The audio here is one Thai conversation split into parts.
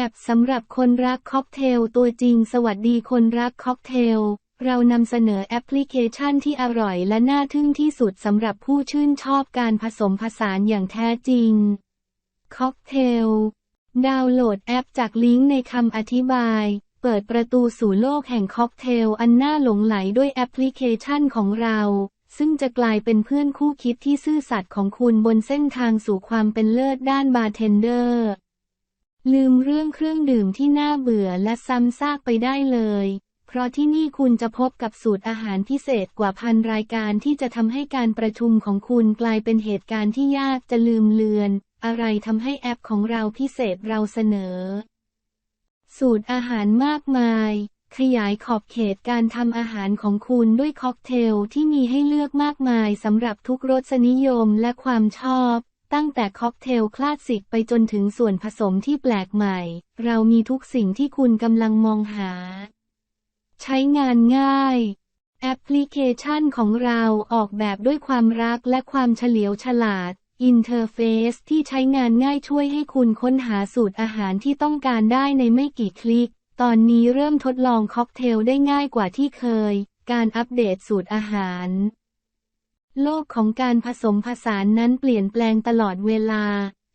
แอปสำหรับคนรักค็อกเทลตัวจริงสวัสดีคนรักค็อกเทล เรานำเสนอแอปพลิเคชันที่อร่อยและน่าทึ่งที่สุดสำหรับผู้ชื่นชอบการผสมผสานอย่างแท้จริงค็อกเทล ดาวน์โหลดแอปจากลิงก์ในคำอธิบาย เปิดประตูสู่โลกแห่งค็อกเทลอันน่าหลงไหลด้วยแอปพลิเคชันของเรา ซึ่งจะกลายเป็นเพื่อนคู่คิดที่ซื่อสัตย์ของคุณบนเส้นทางสู่ความเป็นเลิศด้านบาร์เทนเดอร์ ลืมเรื่องเครื่องดื่มที่น่าเบื่อและซ้ำซากไปได้เลย เพราะที่นี่คุณจะพบกับสูตรอาหารพิเศษกว่าพันรายการที่จะทำให้การประชุมของคุณกลายเป็นเหตุการณ์ที่ยากจะลืมเลือน อะไรทำให้แอปของเราพิเศษเราเสนอ สูตรอาหารมากมาย ขยายขอบเขตการทำอาหารของคุณด้วยค็อกเทลที่มีให้เลือกมากมายสำหรับทุกรสนิยมและความชอบ ตั้งแต่ค็อกเทลคลาสสิกไปจนถึงส่วนผสมที่แปลกใหม่ เรามีทุกสิ่งที่คุณกำลังมองหา ใช้งานง่าย แอปพลิเคชันของเราออกแบบด้วยความรักและความเฉลียวฉลาด อินเทอร์เฟซที่ใช้งานง่ายช่วยให้คุณค้นหาสูตรอาหารที่ต้องการได้ในไม่กี่คลิก ตอนนี้เริ่มทดลองค็อกเทลได้ง่ายกว่าที่เคย การอัปเดตสูตรอาหาร โลกของการผสมผสานนั้นเปลี่ยนแปลงตลอดเวลา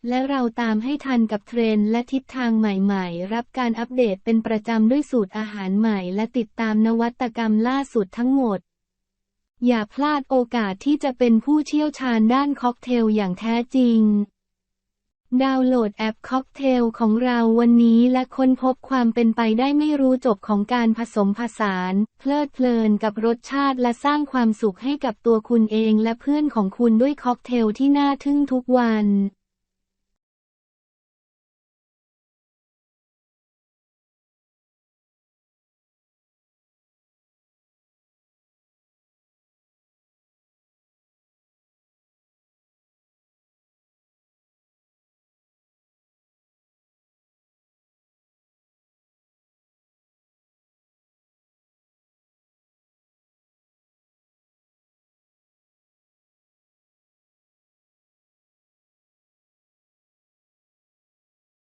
และเราตามให้ทันกับเทรนและทิศทางใหม่ๆ รับการอัปเดตเป็นประจำด้วยสูตรอาหารใหม่ และติดตามนวัตกรรมล่าสุดทั้งหมด อย่าพลาดโอกาสที่จะเป็นผู้เชี่ยวชาญด้านค็อกเทลอย่างแท้จริง ดาวน์โหลดแอปค็อกเทลของเราวันนี้และค้นพบความเป็นไปได้ไม่รู้จบของการผสมผสาน เพลิดเพลินกับรสชาติและสร้างความสุขให้กับตัวคุณเองและเพื่อนของคุณด้วยค็อกเทลที่น่าทึ่งทุกวัน